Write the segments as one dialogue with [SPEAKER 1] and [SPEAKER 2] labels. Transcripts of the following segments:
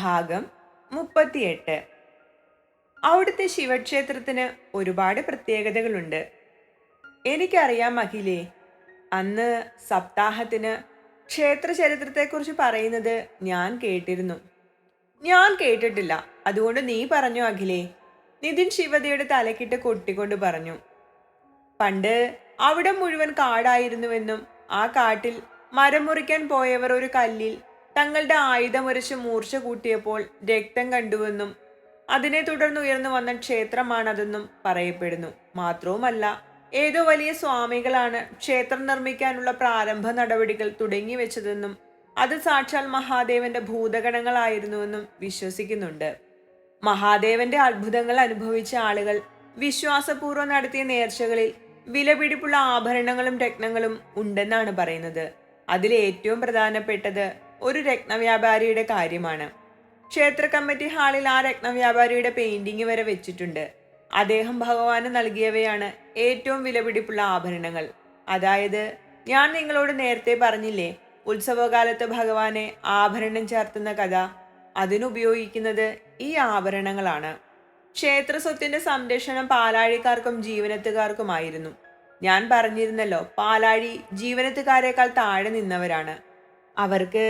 [SPEAKER 1] ഭാഗം മുപ്പത്തിയെട്ട് അവിടുത്തെ ശിവക്ഷേത്രത്തിന് ഒരുപാട് പ്രത്യേകതകളുണ്ട് എനിക്കറിയാം അഖിലേ അന്ന് സപ്താഹത്തിന് ക്ഷേത്ര ചരിത്രത്തെക്കുറിച്ച് പറയുന്നത് ഞാൻ കേട്ടിരുന്നു ഞാൻ കേട്ടിട്ടില്ല അതുകൊണ്ട് നീ പറഞ്ഞു അഖിലേ നിതിൻ ശിവതയുടെ തലക്കിട്ട് കൊട്ടിക്കൊണ്ട് പറഞ്ഞു പണ്ട് അവിടെ മുഴുവൻ കാടായിരുന്നുവെന്നും ആ കാട്ടിൽ മരം മുറിക്കാൻ പോയവർ ഒരു കല്ലിൽ തങ്ങളുടെ ആയുധമൊരച്ച് മൂർച്ച കൂട്ടിയപ്പോൾ രക്തം കണ്ടുവെന്നും അതിനെ തുടർന്ന് ഉയർന്നു വന്ന ക്ഷേത്രമാണതെന്നും പറയപ്പെടുന്നു മാത്രവുമല്ല ഏതോ വലിയ സ്വാമികളാണ് ക്ഷേത്രം നിർമ്മിക്കാനുള്ള പ്രാരംഭ നടപടികൾ തുടങ്ങി വെച്ചതെന്നും അത് സാക്ഷാൽ മഹാദേവന്റെ ഭൂതഗണങ്ങളായിരുന്നുവെന്നും വിശ്വസിക്കുന്നുണ്ട് മഹാദേവന്റെ അത്ഭുതങ്ങൾ അനുഭവിച്ച ആളുകൾ വിശ്വാസപൂർവ്വം നടത്തിയ നേർച്ചകളിൽ വിലപിടിപ്പുള്ള ആഭരണങ്ങളും രത്നങ്ങളും ഉണ്ടെന്നാണ് പറയുന്നത് അതിൽ ഏറ്റവും പ്രധാനപ്പെട്ടത് ഒരു രത്നവ്യാപാരിയുടെ കാര്യമാണ് ക്ഷേത്ര കമ്മിറ്റി ഹാളിൽ ആ രത്നവ്യാപാരിയുടെ പെയിന്റിംഗ് വരെ വെച്ചിട്ടുണ്ട് അദ്ദേഹം ഭഗവാന് നൽകിയവയാണ് ഏറ്റവും വിലപിടിപ്പുള്ള ആഭരണങ്ങൾ അതായത് ഞാൻ നിങ്ങളോട് നേരത്തെ പറഞ്ഞില്ലേ ഉത്സവകാലത്ത് ഭഗവാനെ ആഭരണം ചേർത്തുന്ന കഥ അതിനുപയോഗിക്കുന്നത് ഈ ആഭരണങ്ങളാണ് ക്ഷേത്ര സ്വത്തിന്റെ സംരക്ഷണം പാലാഴിക്കാർക്കും ജീവനത്തുകാർക്കുമായിരുന്നു ഞാൻ പറഞ്ഞിരുന്നല്ലോ പാലാഴി ജീവനത്തുകാരേക്കാൾ താഴെ നിന്നവരാണ് അവർക്ക്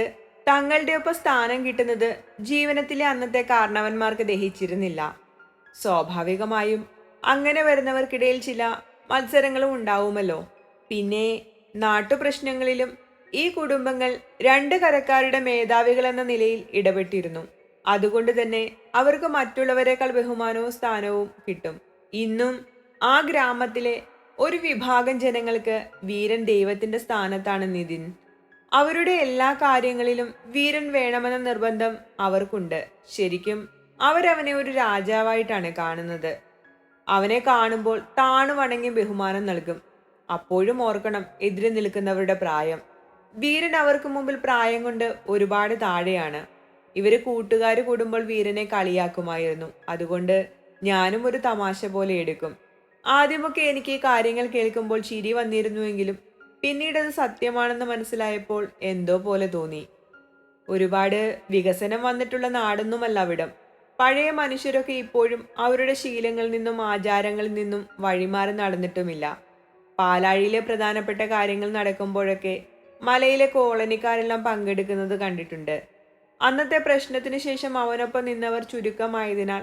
[SPEAKER 1] തങ്ങളുടെ ഒപ്പം സ്ഥാനം കിട്ടുന്നത് ജീവനത്തിലെ അന്നത്തെ കാരണവന്മാർക്ക് ദഹിച്ചിരുന്നില്ല സ്വാഭാവികമായും അങ്ങനെ വരുന്നവർക്കിടയിൽ ചില മത്സരങ്ങളും ഉണ്ടാവുമല്ലോ പിന്നെ നാട്ടുപ്രശ്നങ്ങളിലും ഈ കുടുംബങ്ങൾ രണ്ട് കരക്കാരുടെ മേധാവികൾ എന്ന നിലയിൽ ഇടപെട്ടിരുന്നു അതുകൊണ്ട് തന്നെ അവർക്ക് മറ്റുള്ളവരെക്കാൾ ബഹുമാനവും സ്ഥാനവും കിട്ടും ഇന്നും ആ ഗ്രാമത്തിലെ ഒരു വിഭാഗം ജനങ്ങൾക്ക് വീരൻ ദൈവത്തിന്റെ സ്ഥാനത്താണ് നിതിൻ അവരുടെ എല്ലാ കാര്യങ്ങളിലും വീരൻ വേണമെന്ന നിർബന്ധം അവർക്കുണ്ട് ശരിക്കും അവരവനെ ഒരു രാജാവായിട്ടാണ് കാണുന്നത് അവനെ കാണുമ്പോൾ താണു വണങ്ങി ബഹുമാനം നൽകും അപ്പോഴും ഓർക്കണം എതിരെ നിൽക്കുന്നവരുടെ പ്രായം വീരൻ അവർക്ക് മുമ്പിൽ പ്രായം കൊണ്ട് ഒരുപാട് താഴെയാണ് ഇവര് കൂട്ടുകാർ കൂടുമ്പോൾ വീരനെ കളിയാക്കുമായിരുന്നു അതുകൊണ്ട് ഞാനും ഒരു തമാശ പോലെ എടുക്കും ആദ്യമൊക്കെ എനിക്ക് ഈ കാര്യങ്ങൾ കേൾക്കുമ്പോൾ ചിരി വന്നിരുന്നുവെങ്കിലും പിന്നീട് അത് സത്യമാണെന്ന് മനസ്സിലായപ്പോൾ എന്തോ പോലെ തോന്നി ഒരുപാട് വികസനം വന്നിട്ടുള്ള നാടൊന്നുമല്ല അവിടം പഴയ മനുഷ്യരൊക്കെ ഇപ്പോഴും അവരുടെ ശീലങ്ങളിൽ നിന്നും ആചാരങ്ങളിൽ നിന്നും വഴിമാറി നടന്നിട്ടുമില്ല പാലാഴിയിലെ പ്രധാനപ്പെട്ട കാര്യങ്ങൾ നടക്കുമ്പോഴൊക്കെ മലയിലെ കോളനിക്കാരെല്ലാം പങ്കെടുക്കുന്നത് കണ്ടിട്ടുണ്ട് അന്നത്തെ പ്രശ്നത്തിന് ശേഷം അവനൊപ്പം നിന്നവർ ചുരുക്കമായതിനാൽ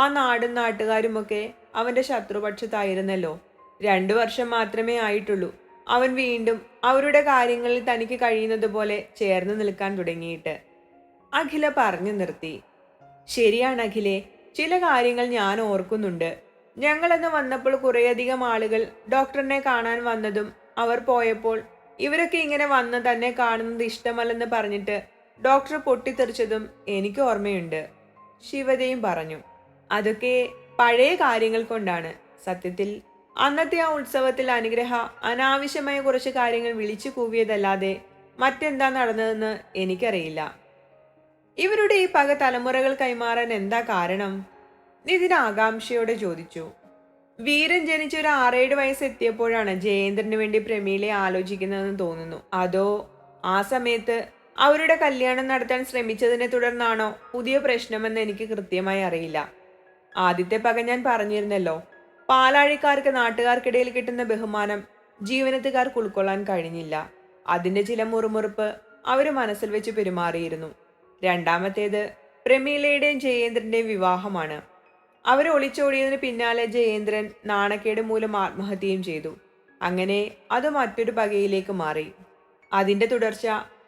[SPEAKER 1] ആ നാടും നാട്ടുകാരുമൊക്കെ അവൻ്റെ ശത്രുപക്ഷത്തായിരുന്നല്ലോ രണ്ടു വർഷം മാത്രമേ ആയിട്ടുള്ളൂ അവൻ വീണ്ടും അവരുടെ കാര്യങ്ങളിൽ തനിക്ക് കഴിയുന്നത് പോലെ ചേർന്ന് നിൽക്കാൻ തുടങ്ങിയിട്ട് അഖില പറഞ്ഞു നിർത്തി
[SPEAKER 2] ശരിയാണ് അഖിലെ ചില കാര്യങ്ങൾ ഞാൻ ഓർക്കുന്നുണ്ട് ഞങ്ങളെന്ന് വന്നപ്പോൾ കുറേയധികം ആളുകൾ ഡോക്ടറിനെ കാണാൻ വന്നതും അവർ പോയപ്പോൾ ഇവരൊക്കെ ഇങ്ങനെ വന്ന് തന്നെ കാണുന്നത് ഇഷ്ടമല്ലെന്ന് പറഞ്ഞിട്ട് ഡോക്ടർ പൊട്ടിത്തെറിച്ചതും എനിക്ക് ഓർമ്മയുണ്ട് ശിവതയും പറഞ്ഞു അതൊക്കെ പഴയ കാര്യങ്ങൾ കൊണ്ടാണ് സത്യത്തിൽ അന്നത്തെ ആ ഉത്സവത്തിൽ അനുഗ്രഹ അനാവശ്യമായ കുറച്ച് കാര്യങ്ങൾ വിളിച്ചു കൂവിയതല്ലാതെ മറ്റെന്താ നടന്നതെന്ന് എനിക്കറിയില്ല ഇവരുടെ ഈ പക തലമുറകൾ കൈമാറാൻ എന്താ കാരണം നിതിൻ ആകാംക്ഷയോടെ ചോദിച്ചു വീരൻ ജനിച്ച ഒരു ആറേഴ് വയസ്സെത്തിയപ്പോഴാണ് ജയേന്ദ്രന് വേണ്ടി പ്രമീളയെ ആലോചിക്കുന്നതെന്ന് തോന്നുന്നു അതോ ആ സമയത്ത് അവരുടെ കല്യാണം നടത്താൻ ശ്രമിച്ചതിനെ തുടർന്നാണോ പുതിയ പ്രശ്നമെന്ന് എനിക്ക് കൃത്യമായി അറിയില്ല ആദ്യത്തെ പക ഞാൻ പറഞ്ഞിരുന്നല്ലോ പാലാഴിക്കാർക്ക് നാട്ടുകാർക്കിടയിൽ കിട്ടുന്ന ബഹുമാനം ജീവനത്തുകാർക്ക് ഉൾക്കൊള്ളാൻ കഴിഞ്ഞില്ല അതിന്റെ ചില മുറുമുറുപ്പ് അവർ മനസ്സിൽ വെച്ച് പെരുമാറിയിരുന്നു രണ്ടാമത്തേത് പ്രമീലയുടെയും ജയേന്ദ്രന്റെയും വിവാഹമാണ് അവർ ഒളിച്ചോടിയതിന് പിന്നാലെ ജയേന്ദ്രൻ നാണക്കേട് മൂലം ആത്മഹത്യയും ചെയ്തു അങ്ങനെ അത് മറ്റൊരു പകയിലേക്ക് മാറി അതിന്റെ തുടർച്ച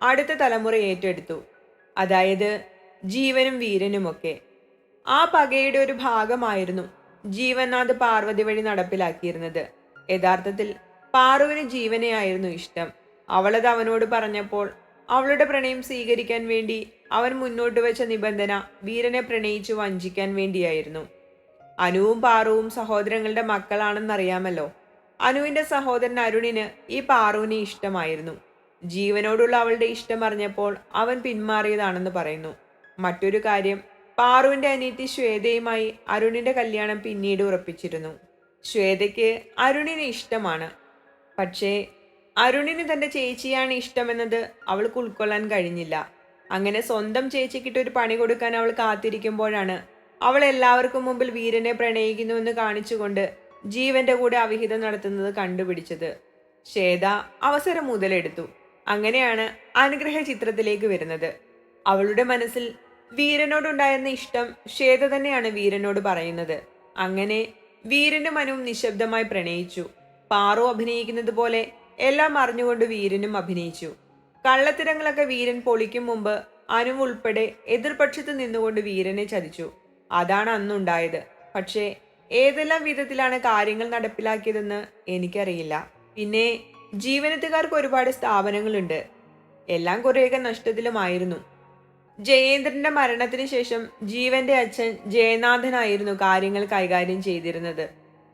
[SPEAKER 2] അടുത്ത തലമുറ ഏറ്റെടുത്തു അതായത് ജീവനും വീരനുമൊക്കെ ആ പകയുടെ ഒരു ഭാഗമായിരുന്നു ജീവനാഥ് പാർവതി വഴി നടപ്പിലാക്കിയിരുന്നത് യഥാർത്ഥത്തിൽ പാറുവിന് ജീവനെയായിരുന്നു ഇഷ്ടം അവളത് അവനോട് പറഞ്ഞപ്പോൾ അവളുടെ പ്രണയം സ്വീകരിക്കാൻ വേണ്ടി അവൻ മുന്നോട്ട് വെച്ച നിബന്ധന വീരനെ പ്രണയിച്ചു വഞ്ചിക്കാൻ വേണ്ടിയായിരുന്നു അനുവും പാറുവും സഹോദരങ്ങളുടെ മക്കളാണെന്നറിയാമല്ലോ അനുവിന്റെ സഹോദരൻ അരുണിന് ഈ പാറുവിനെ ഇഷ്ടമായിരുന്നു ജീവനോടുള്ള അവളുടെ ഇഷ്ടം അറിഞ്ഞപ്പോൾ അവൻ പിന്മാറിയതാണെന്ന് പറയുന്നു മറ്റൊരു കാര്യം പാറുവിൻ്റെ അനിയത്തി ശ്വേതയുമായി അരുണിൻ്റെ കല്യാണം പിന്നീട് ഉറപ്പിച്ചിരുന്നു ശ്വേതയ്ക്ക് അരുണിനെ ഇഷ്ടമാണ് പക്ഷേ അരുണിന് തൻ്റെ ചേച്ചിയാണ് ഇഷ്ടമെന്നത് അവൾക്ക് ഉൾക്കൊള്ളാൻ കഴിഞ്ഞില്ല അങ്ങനെ സ്വന്തം ചേച്ചിക്കിട്ട് ഒരു പണി കൊടുക്കാൻ അവൾ കാത്തിരിക്കുമ്പോഴാണ് അവൾ എല്ലാവർക്കും മുമ്പിൽ വീരനെ പ്രണയിക്കുന്നുവെന്ന് കാണിച്ചുകൊണ്ട് ജീവന്റെ കൂടെ അവിഹിതം നടത്തുന്നത് കണ്ടുപിടിച്ചത് ശ്വേത അവസരം മുതലെടുത്തു അങ്ങനെയാണ് അനുഗ്രഹ ചിത്രത്തിലേക്ക് വരുന്നത് അവളുടെ മനസ്സിൽ വീരനോടുണ്ടായിരുന്ന ഇഷ്ടം ശ്വേത തന്നെയാണ് വീരനോട് പറയുന്നത് അങ്ങനെ വീരനും മനുവും നിശബ്ദമായി പ്രണയിച്ചു പാറു അഭിനയിക്കുന്നത് പോലെ എല്ലാം അറിഞ്ഞുകൊണ്ട് വീരനും അഭിനയിച്ചു കള്ളത്തിരങ്ങളൊക്കെ വീരൻ പൊളിക്കും മുമ്പ് അനു ഉൾപ്പെടെ എതിർപക്ഷത്ത് നിന്നുകൊണ്ട് വീരനെ ചതിച്ചു അതാണ് അന്നുണ്ടായത് പക്ഷേ ഏതെല്ലാം വിധത്തിലാണ് കാര്യങ്ങൾ നടപ്പിലാക്കിയതെന്ന് എനിക്കറിയില്ല പിന്നെ ജീവനത്തുകാർക്ക് ഒരുപാട് സ്ഥാപനങ്ങളുണ്ട് എല്ലാം കുറേയൊക്കെ നഷ്ടത്തിലുമായിരുന്നു ജയേന്ദ്രന്റെ മരണത്തിന് ശേഷം ജീവന്റെ അച്ഛൻ ജയനാഥനായിരുന്നു കാര്യങ്ങൾ കൈകാര്യം ചെയ്തിരുന്നത്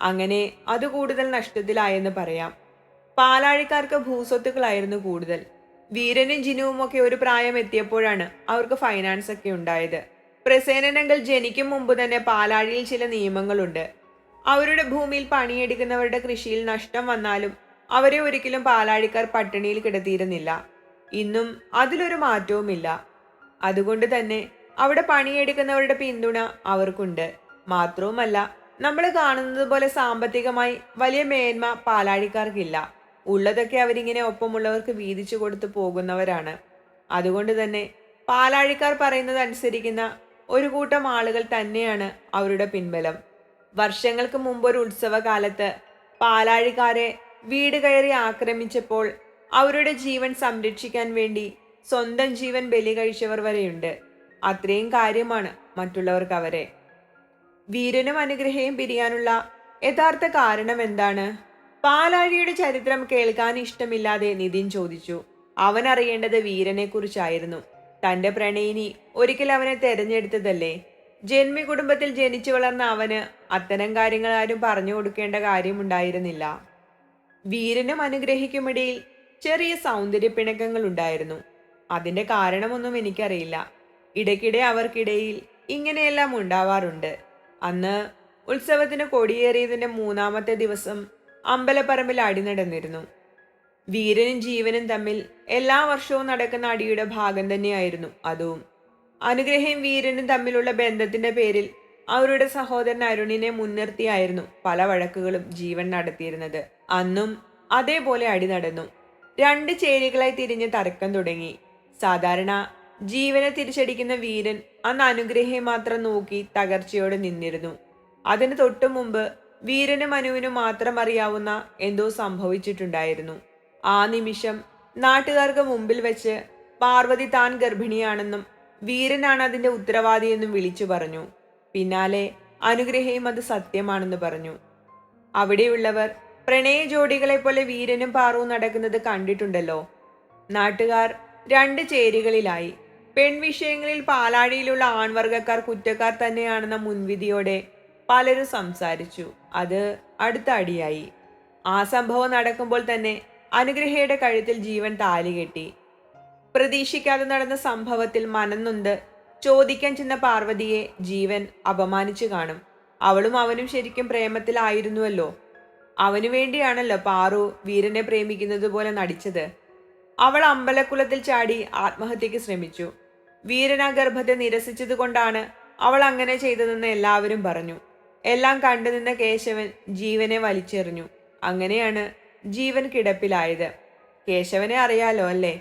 [SPEAKER 2] അങ്ങനെ അത് കൂടുതൽ നഷ്ടത്തിലായെന്ന് പറയാം പാലാഴിക്കാർക്ക് ഭൂസ്വത്തുക്കളായിരുന്നു കൂടുതൽ വീരനും ജിനുവും ഒക്കെ ഒരു പ്രായം എത്തിയപ്പോഴാണ് അവർക്ക് ഫൈനാൻസ് ഒക്കെ ഉണ്ടായത് പ്രസേനനങ്ങൾ ജനിക്കും മുമ്പ് തന്നെ പാലാഴിയിൽ ചില നിയമങ്ങളുണ്ട് അവരുടെ ഭൂമിയിൽ പണിയെടുക്കുന്നവരുടെ കൃഷിയിൽ നഷ്ടം വന്നാലും അവരെ ഒരിക്കലും പാലാഴിക്കാർ പട്ടിണിയിൽ കിടത്തിയിരുന്നില്ല ഇന്നും അതിലൊരു മാറ്റവുമില്ല അതുകൊണ്ട് തന്നെ അവിടെ പണിയെടുക്കുന്നവരുടെ പിന്തുണ അവർക്കുണ്ട് മാത്രവുമല്ല നമ്മൾ കാണുന്നത് പോലെ സാമ്പത്തികമായി വലിയ മേന്മ പാലാഴിക്കാർക്കില്ല ഉള്ളതൊക്കെ അവരിങ്ങനെ ഒപ്പമുള്ളവർക്ക് വീതിച്ചു കൊടുത്തു പോകുന്നവരാണ് അതുകൊണ്ട് തന്നെ പാലാഴിക്കാർ പറയുന്നത് അനുസരിക്കുന്ന ഒരു കൂട്ടം ആളുകൾ തന്നെയാണ് അവരുടെ പിൻബലം വർഷങ്ങൾക്ക് മുമ്പ് ഒരു ഉത്സവകാലത്ത് പാലാഴിക്കാരെ വീട് കയറി ആക്രമിച്ചപ്പോൾ അവരുടെ ജീവൻ സംരക്ഷിക്കാൻ വേണ്ടി സ്വന്തം ജീവൻ ബലി കഴിച്ചവർ വരെയുണ്ട് അത്രയും കാര്യമാണ് മറ്റുള്ളവർക്ക് അവരെ വീരനും അനുഗ്രഹയും പിരിയാനുള്ള യഥാർത്ഥ കാരണം എന്താണ് പാലാഴിയുടെ ചരിത്രം കേൾക്കാൻ ഇഷ്ടമില്ലാതെ നിതിൻ ചോദിച്ചു അവൻ അറിയേണ്ടത് വീരനെക്കുറിച്ചായിരുന്നു തന്റെ പ്രണയിനി ഒരിക്കൽ അവനെ തെരഞ്ഞെടുത്തതല്ലേ ജന്മി കുടുംബത്തിൽ ജനിച്ചു വളർന്ന അവന് അത്തരം കാര്യങ്ങൾ ആരും പറഞ്ഞു കൊടുക്കേണ്ട കാര്യമുണ്ടായിരുന്നില്ല വീരനും അനുഗ്രഹിക്കുമിടയിൽ ചെറിയ സൗന്ദര്യ പിണക്കങ്ങൾ ഉണ്ടായിരുന്നു അതിൻ്റെ കാരണമൊന്നും എനിക്കറിയില്ല ഇടയ്ക്കിടെ അവർക്കിടയിൽ ഇങ്ങനെയെല്ലാം ഉണ്ടാവാറുണ്ട് അന്ന് ഉത്സവത്തിന് കൊടിയേറിയതിൻ്റെ മൂന്നാമത്തെ ദിവസം അമ്പലപ്പറമ്പിൽ അടി നടന്നിരുന്നു വീരനും ജീവനും തമ്മിൽ എല്ലാ വർഷവും നടക്കുന്ന അടിയുടെ ഭാഗം തന്നെയായിരുന്നു അതും അനുഗ്രഹയും വീരനും തമ്മിലുള്ള ബന്ധത്തിന്റെ പേരിൽ അവരുടെ സഹോദരൻ അരുണിനെ മുൻനിർത്തിയായിരുന്നു പല വഴക്കുകളും ജീവൻ നടത്തിയിരുന്നത് അന്നും അതേപോലെ അടി നടന്നു രണ്ട് ചേരികളായി തിരിഞ്ഞ് തർക്കം തുടങ്ങി സാധാരണ ജീവനെ തിരിച്ചടിക്കുന്ന വീരൻ അന്ന് അനുഗ്രഹയെ മാത്രം നോക്കി തകർച്ചയോടെ നിന്നിരുന്നു അതിന് തൊട്ടു മുമ്പ് വീരനും അനുവിനും മാത്രം അറിയാവുന്ന എന്തോ സംഭവിച്ചിട്ടുണ്ടായിരുന്നു ആ നിമിഷം നാട്ടുകാർക്ക് മുമ്പിൽ വെച്ച് പാർവതി താൻ ഗർഭിണിയാണെന്നും വീരനാണ് അതിന്റെ ഉത്തരവാദിയെന്നും വിളിച്ചു പറഞ്ഞു പിന്നാലെ അനുഗ്രഹയും അത് സത്യമാണെന്ന് പറഞ്ഞു അവിടെയുള്ളവർ പ്രണയ ജോഡികളെ പോലെ വീരനും പാറവും നടക്കുന്നത് കണ്ടിട്ടുണ്ടല്ലോ നാട്ടുകാർ രണ്ട് ചേരികളിലായി പെൺവിഷയങ്ങളിൽ പാലാഴിയിലുള്ള ആൺവർഗക്കാർ കുറ്റക്കാർ തന്നെയാണെന്ന മുൻവിധിയോടെ പലരും സംസാരിച്ചു അത് അടുത്ത അടിയായി ആ സംഭവം നടക്കുമ്പോൾ തന്നെ അനുഗ്രഹയുടെ കഴുത്തിൽ ജീവൻ കെട്ടി പ്രതീക്ഷിക്കാതെ നടന്ന സംഭവത്തിൽ മനന്നുണ്ട് ചോദിക്കാൻ ചെന്ന പാർവതിയെ ജീവൻ അപമാനിച്ചു കാണും അവളും അവനും ശരിക്കും പ്രേമത്തിലായിരുന്നുവല്ലോ അവനു വേണ്ടിയാണല്ലോ പാറു വീരനെ പ്രേമിക്കുന്നത് പോലെ നടിച്ചത് അവൾ അമ്പലക്കുലത്തിൽ ചാടി ആത്മഹത്യക്ക് ശ്രമിച്ചു വീരനാഗർഭത്തെ നിരസിച്ചതുകൊണ്ടാണ് അവൾ അങ്ങനെ ചെയ്തതെന്ന് എല്ലാവരും പറഞ്ഞു എല്ലാം കണ്ടുനിന്ന കേശവൻ ജീവനെ വലിച്ചെറിഞ്ഞു അങ്ങനെയാണ് ജീവൻ കിടപ്പിലായത് കേശവനെ അറിയാലോ അല്ലേ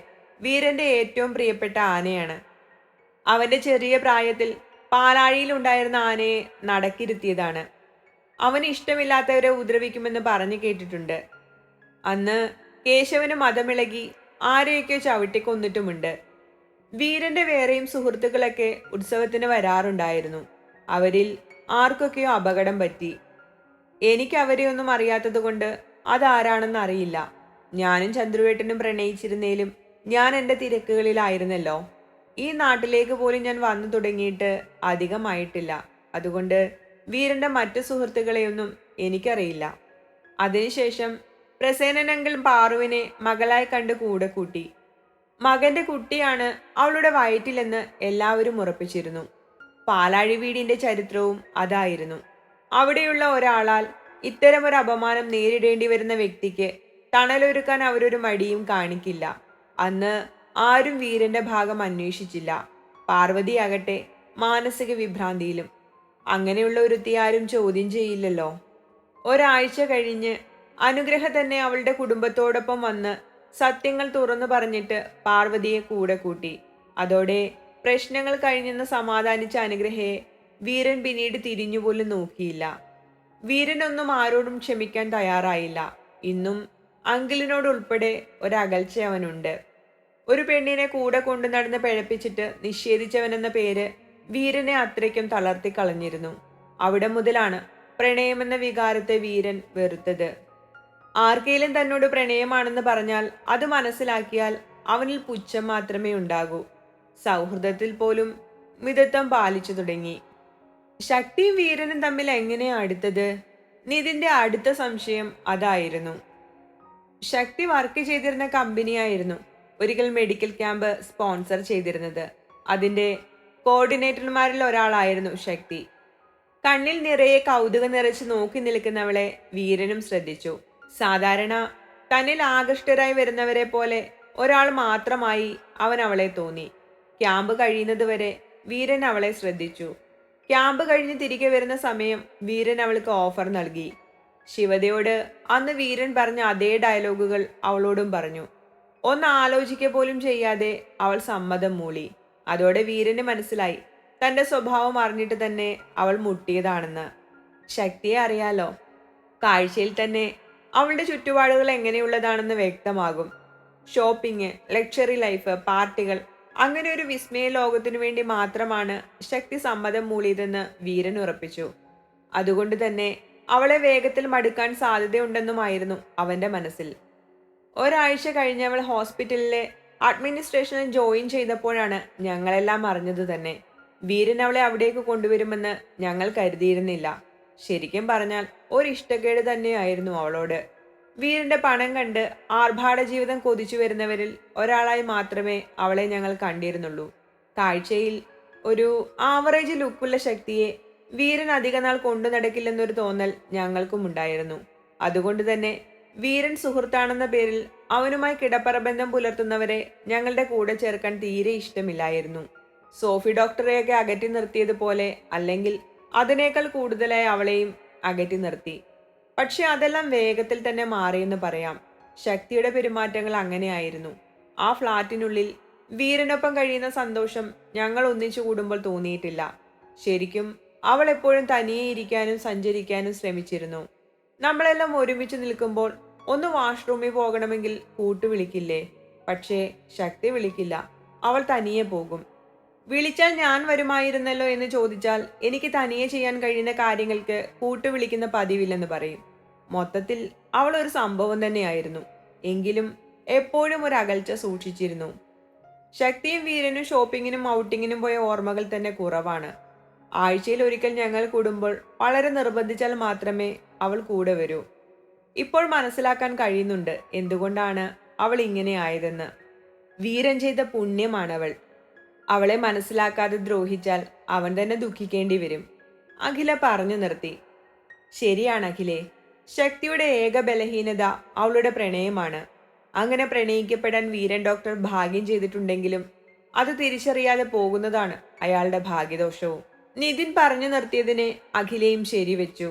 [SPEAKER 2] വീരന്റെ ഏറ്റവും പ്രിയപ്പെട്ട ആനയാണ് അവന്റെ ചെറിയ പ്രായത്തിൽ പാലാഴിയിൽ ഉണ്ടായിരുന്ന ആനയെ നടക്കിരുത്തിയതാണ് അവന് ഇഷ്ടമില്ലാത്തവരെ ഉദ്രവിക്കുമെന്ന് പറഞ്ഞു കേട്ടിട്ടുണ്ട് അന്ന് കേശവന് മതമിളകി ആരെയൊക്കെ ചവിട്ടിക്കൊന്നിട്ടുമുണ്ട് വീരന്റെ വേറെയും സുഹൃത്തുക്കളൊക്കെ ഉത്സവത്തിന് വരാറുണ്ടായിരുന്നു അവരിൽ ആർക്കൊക്കെയോ അപകടം പറ്റി എനിക്ക് അവരെ ഒന്നും അറിയാത്തതുകൊണ്ട് അതാരാണെന്ന് അറിയില്ല ഞാനും ചന്ദ്രുവേട്ടനും പ്രണയിച്ചിരുന്നേലും ഞാൻ എൻ്റെ തിരക്കുകളിലായിരുന്നല്ലോ ഈ നാട്ടിലേക്ക് പോലും ഞാൻ വന്നു തുടങ്ങിയിട്ട് അധികമായിട്ടില്ല അതുകൊണ്ട് വീരന്റെ മറ്റു സുഹൃത്തുക്കളെയൊന്നും എനിക്കറിയില്ല അതിനുശേഷം പ്രസേനനെങ്കിൽ പാറുവിനെ മകളായി കണ്ട് കൂടെ കൂട്ടി മകന്റെ കുട്ടിയാണ് അവളുടെ വയറ്റിലെന്ന് എല്ലാവരും ഉറപ്പിച്ചിരുന്നു പാലാഴി വീടിന്റെ ചരിത്രവും അതായിരുന്നു അവിടെയുള്ള ഒരാളാൽ ഇത്തരമൊരു അപമാനം നേരിടേണ്ടി വരുന്ന വ്യക്തിക്ക് തണലൊരുക്കാൻ അവരൊരു മടിയും കാണിക്കില്ല അന്ന് ആരും വീരന്റെ ഭാഗം അന്വേഷിച്ചില്ല പാർവതിയാകട്ടെ മാനസിക വിഭ്രാന്തിയിലും അങ്ങനെയുള്ള ഒരുത്തി ആരും ചോദ്യം ചെയ്യില്ലല്ലോ ഒരാഴ്ച കഴിഞ്ഞ് അനുഗ്രഹ തന്നെ അവളുടെ കുടുംബത്തോടൊപ്പം വന്ന് സത്യങ്ങൾ തുറന്നു പറഞ്ഞിട്ട് പാർവതിയെ കൂടെ കൂട്ടി അതോടെ പ്രശ്നങ്ങൾ കഴിഞ്ഞെന്ന് സമാധാനിച്ച അനുഗ്രഹയെ വീരൻ പിന്നീട് തിരിഞ്ഞുപോലും നോക്കിയില്ല വീരനൊന്നും ആരോടും ക്ഷമിക്കാൻ തയ്യാറായില്ല ഇന്നും അങ്കിളിനോടുൾപ്പെടെ ഒരകൽച്ച അവനുണ്ട് ഒരു പെണ്ണിനെ കൂടെ കൊണ്ടു നടന്ന് പിഴപ്പിച്ചിട്ട് നിഷേധിച്ചവനെന്ന പേര് വീരനെ അത്രയ്ക്കും തളർത്തി കളഞ്ഞിരുന്നു അവിടെ മുതലാണ് പ്രണയമെന്ന വികാരത്തെ വീരൻ വെറുത്തത് ആർക്കെങ്കിലും തന്നോട് പ്രണയമാണെന്ന് പറഞ്ഞാൽ അത് മനസ്സിലാക്കിയാൽ അവനിൽ പുച്ഛം മാത്രമേ ഉണ്ടാകൂ സൗഹൃദത്തിൽ പോലും മിതത്വം പാലിച്ചു തുടങ്ങി ശക്തിയും വീരനും തമ്മിൽ എങ്ങനെയാണ് അടുത്തത് നിതിന്റെ അടുത്ത സംശയം അതായിരുന്നു ശക്തി വർക്ക് ചെയ്തിരുന്ന കമ്പനിയായിരുന്നു ഒരിക്കൽ മെഡിക്കൽ ക്യാമ്പ് സ്പോൺസർ ചെയ്തിരുന്നത് അതിന്റെ കോർഡിനേറ്റർമാരിൽ ഒരാളായിരുന്നു ശക്തി കണ്ണിൽ നിറയെ കൗതുകം നിറച്ച് നോക്കി നിൽക്കുന്നവളെ വീരനും ശ്രദ്ധിച്ചു സാധാരണ തന്നിൽ ആകൃഷ്ടരായി വരുന്നവരെ പോലെ ഒരാൾ മാത്രമായി അവൻ അവളെ തോന്നി ക്യാമ്പ് കഴിയുന്നതുവരെ വീരൻ അവളെ ശ്രദ്ധിച്ചു ക്യാമ്പ് കഴിഞ്ഞ് തിരികെ വരുന്ന സമയം വീരൻ അവൾക്ക് ഓഫർ നൽകി ശിവതയോട് അന്ന് വീരൻ പറഞ്ഞ അതേ ഡയലോഗുകൾ അവളോടും പറഞ്ഞു ഒന്ന് ആലോചിക്ക പോലും ചെയ്യാതെ അവൾ സമ്മതം മൂളി അതോടെ വീരന് മനസ്സിലായി തന്റെ സ്വഭാവം അറിഞ്ഞിട്ട് തന്നെ അവൾ മുട്ടിയതാണെന്ന് ശക്തിയെ അറിയാലോ കാഴ്ചയിൽ തന്നെ അവളുടെ ചുറ്റുപാടുകൾ എങ്ങനെയുള്ളതാണെന്ന് വ്യക്തമാകും ഷോപ്പിംഗ് ലക്ഷറി ലൈഫ് പാർട്ടികൾ അങ്ങനെ ഒരു വിസ്മയ ലോകത്തിനു വേണ്ടി മാത്രമാണ് ശക്തി സമ്മതം മൂളിയതെന്ന് വീരൻ ഉറപ്പിച്ചു അതുകൊണ്ട് തന്നെ അവളെ വേഗത്തിൽ മടുക്കാൻ സാധ്യതയുണ്ടെന്നുമായിരുന്നു അവന്റെ മനസ്സിൽ ഒരാഴ്ച കഴിഞ്ഞ് അവൾ ഹോസ്പിറ്റലിലെ അഡ്മിനിസ്ട്രേഷനിൽ ജോയിൻ ചെയ്തപ്പോഴാണ് ഞങ്ങളെല്ലാം അറിഞ്ഞത് തന്നെ വീരൻ അവളെ അവിടേക്ക് കൊണ്ടുവരുമെന്ന് ഞങ്ങൾ കരുതിയിരുന്നില്ല ശരിക്കും പറഞ്ഞാൽ ഒരു ഇഷ്ടക്കേട് തന്നെയായിരുന്നു അവളോട് വീരന്റെ പണം കണ്ട് ആർഭാട ജീവിതം കൊതിച്ചു വരുന്നവരിൽ ഒരാളായി മാത്രമേ അവളെ ഞങ്ങൾ കണ്ടിരുന്നുള്ളൂ കാഴ്ചയിൽ ഒരു ആവറേജ് ലുക്കുള്ള ശക്തിയെ വീരൻ അധികനാൾ കൊണ്ടു നടക്കില്ലെന്നൊരു തോന്നൽ ഞങ്ങൾക്കും ഉണ്ടായിരുന്നു അതുകൊണ്ട് തന്നെ വീരൻ സുഹൃത്താണെന്ന പേരിൽ അവനുമായി കിടപ്പറ ബന്ധം പുലർത്തുന്നവരെ ഞങ്ങളുടെ കൂടെ ചേർക്കാൻ തീരെ ഇഷ്ടമില്ലായിരുന്നു സോഫി ഡോക്ടറെയൊക്കെ അകറ്റി നിർത്തിയതുപോലെ അല്ലെങ്കിൽ അതിനേക്കാൾ കൂടുതലായി അവളെയും അകറ്റി നിർത്തി പക്ഷെ അതെല്ലാം വേഗത്തിൽ തന്നെ മാറിയെന്ന് പറയാം ശക്തിയുടെ പെരുമാറ്റങ്ങൾ അങ്ങനെയായിരുന്നു ആ ഫ്ലാറ്റിനുള്ളിൽ വീരനൊപ്പം കഴിയുന്ന സന്തോഷം ഞങ്ങൾ ഒന്നിച്ചു കൂടുമ്പോൾ തോന്നിയിട്ടില്ല ശരിക്കും അവൾ എപ്പോഴും തനിയെ ഇരിക്കാനും സഞ്ചരിക്കാനും ശ്രമിച്ചിരുന്നു നമ്മളെല്ലാം ഒരുമിച്ച് നിൽക്കുമ്പോൾ ഒന്ന് വാഷ്റൂമിൽ പോകണമെങ്കിൽ കൂട്ടുവിളിക്കില്ലേ പക്ഷേ ശക്തി വിളിക്കില്ല അവൾ തനിയെ പോകും വിളിച്ചാൽ ഞാൻ വരുമായിരുന്നല്ലോ എന്ന് ചോദിച്ചാൽ എനിക്ക് തനിയെ ചെയ്യാൻ കഴിയുന്ന കാര്യങ്ങൾക്ക് കൂട്ടുവിളിക്കുന്ന പതിവില്ലെന്ന് പറയും മൊത്തത്തിൽ അവൾ ഒരു സംഭവം തന്നെയായിരുന്നു എങ്കിലും എപ്പോഴും ഒരു അകൽച്ച സൂക്ഷിച്ചിരുന്നു ശക്തിയും വീരനും ഷോപ്പിങ്ങിനും ഔട്ടിങ്ങിനും പോയ ഓർമ്മകൾ തന്നെ കുറവാണ് ആഴ്ചയിൽ ഒരിക്കൽ ഞങ്ങൾ കൂടുമ്പോൾ വളരെ നിർബന്ധിച്ചാൽ മാത്രമേ അവൾ കൂടെ വരൂ ഇപ്പോൾ മനസ്സിലാക്കാൻ കഴിയുന്നുണ്ട് എന്തുകൊണ്ടാണ് അവൾ ഇങ്ങനെ ആയതെന്ന് വീരൻ ചെയ്ത പുണ്യമാണവൾ അവളെ മനസ്സിലാക്കാതെ ദ്രോഹിച്ചാൽ അവൻ തന്നെ ദുഃഖിക്കേണ്ടി വരും അഖില പറഞ്ഞു നിർത്തി ശരിയാണ് അഖിലെ ശക്തിയുടെ ഏക ബലഹീനത അവളുടെ പ്രണയമാണ് അങ്ങനെ പ്രണയിക്കപ്പെടാൻ വീരൻ ഡോക്ടർ ഭാഗ്യം ചെയ്തിട്ടുണ്ടെങ്കിലും അത് തിരിച്ചറിയാതെ പോകുന്നതാണ് അയാളുടെ ഭാഗ്യദോഷവും നിതിൻ പറഞ്ഞു നിർത്തിയതിനെ അഖിലയും ശരിവെച്ചു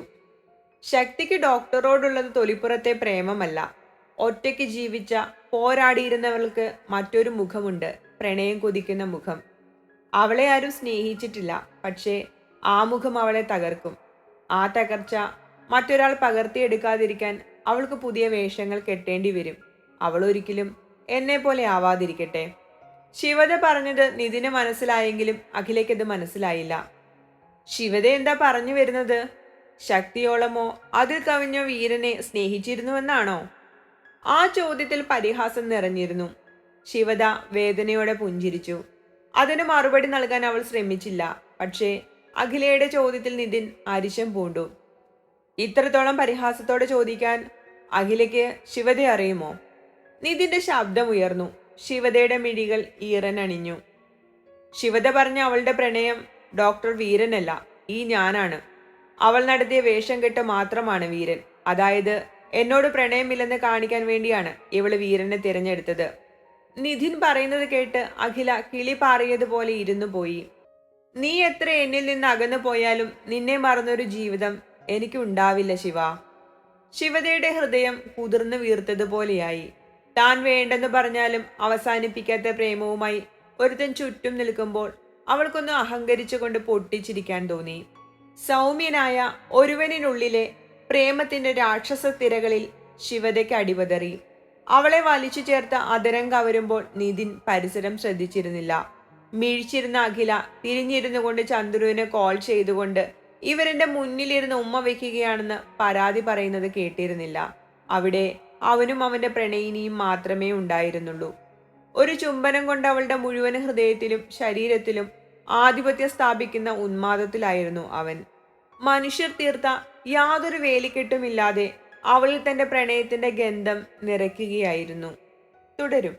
[SPEAKER 2] ശക്തിക്ക് ഡോക്ടറോടുള്ളത് തൊലിപ്പുറത്തെ പ്രേമമല്ല ഒറ്റയ്ക്ക് ജീവിച്ച പോരാടിയിരുന്നവൾക്ക് മറ്റൊരു മുഖമുണ്ട് പ്രണയം കൊതിക്കുന്ന മുഖം അവളെ ആരും സ്നേഹിച്ചിട്ടില്ല പക്ഷേ ആ മുഖം അവളെ തകർക്കും ആ തകർച്ച മറ്റൊരാൾ പകർത്തിയെടുക്കാതിരിക്കാൻ അവൾക്ക് പുതിയ വേഷങ്ങൾ കെട്ടേണ്ടി വരും അവൾ ഒരിക്കലും എന്നെ പോലെ ആവാതിരിക്കട്ടെ ശിവത പറഞ്ഞത് നിതിന് മനസ്സിലായെങ്കിലും അഖിലേക്കത് മനസ്സിലായില്ല ശിവത എന്താ പറഞ്ഞു വരുന്നത് ശക്തിയോളമോ അതിൽ കവിഞ്ഞോ വീരനെ സ്നേഹിച്ചിരുന്നുവെന്നാണോ ആ ചോദ്യത്തിൽ പരിഹാസം നിറഞ്ഞിരുന്നു ശിവദ വേദനയോടെ പുഞ്ചിരിച്ചു അതിന് മറുപടി നൽകാൻ അവൾ ശ്രമിച്ചില്ല പക്ഷേ അഖിലയുടെ ചോദ്യത്തിൽ നിതിൻ അരിശം പൂണ്ടു ഇത്രത്തോളം പരിഹാസത്തോടെ ചോദിക്കാൻ അഖിലയ്ക്ക് ശിവത അറിയുമോ നിതിന്റെ ശബ്ദം ഉയർന്നു ശിവതയുടെ മിഴികൾ ഈറനണിഞ്ഞു ശിവത പറഞ്ഞ അവളുടെ പ്രണയം ഡോക്ടർ വീരനല്ല ഈ ഞാനാണ് അവൾ നടത്തിയ വേഷം കെട്ട് മാത്രമാണ് വീരൻ അതായത് എന്നോട് പ്രണയമില്ലെന്ന് കാണിക്കാൻ വേണ്ടിയാണ് ഇവള് വീരനെ തിരഞ്ഞെടുത്തത് നിധിൻ പറയുന്നത് കേട്ട് അഖില കിളി പാറിയതുപോലെ ഇരുന്നു പോയി നീ എത്ര എന്നിൽ നിന്ന് അകന്നു പോയാലും നിന്നെ മറന്നൊരു ജീവിതം എനിക്ക് ഉണ്ടാവില്ല ശിവ ശിവതയുടെ ഹൃദയം കുതിർന്നു വീർത്തതുപോലെയായി താൻ വേണ്ടെന്ന് പറഞ്ഞാലും അവസാനിപ്പിക്കാത്ത പ്രേമവുമായി ഒരുത്തൻ ചുറ്റും നിൽക്കുമ്പോൾ അവൾക്കൊന്ന് അഹങ്കരിച്ചുകൊണ്ട് പൊട്ടിച്ചിരിക്കാൻ തോന്നി സൗമ്യനായ ഒരുവനുള്ളിലെ പ്രേമത്തിന്റെ രാക്ഷസ തിരകളിൽ ശിവതയ്ക്ക് അടിപതറി അവളെ വലിച്ചു ചേർത്ത് അതിരം കവരുമ്പോൾ നിതിൻ പരിസരം ശ്രദ്ധിച്ചിരുന്നില്ല മിഴിച്ചിരുന്ന അഖില തിരിഞ്ഞിരുന്നു കൊണ്ട് ചന്ദ്രുവിനെ കോൾ ചെയ്തുകൊണ്ട് ഇവരെന്റെ മുന്നിലിരുന്ന് ഉമ്മ വയ്ക്കുകയാണെന്ന് പരാതി പറയുന്നത് കേട്ടിരുന്നില്ല അവിടെ അവനും അവന്റെ പ്രണയിനിയും മാത്രമേ ഉണ്ടായിരുന്നുള്ളൂ ഒരു ചുംബനം കൊണ്ട് അവളുടെ മുഴുവൻ ഹൃദയത്തിലും ശരീരത്തിലും ആധിപത്യം സ്ഥാപിക്കുന്ന ഉന്മാദത്തിലായിരുന്നു അവൻ മനുഷ്യർ തീർത്ത യാതൊരു വേലിക്കെട്ടുമില്ലാതെ അവളിൽ തന്റെ പ്രണയത്തിന്റെ ഗന്ധം നിറയ്ക്കുകയായിരുന്നു തുടരും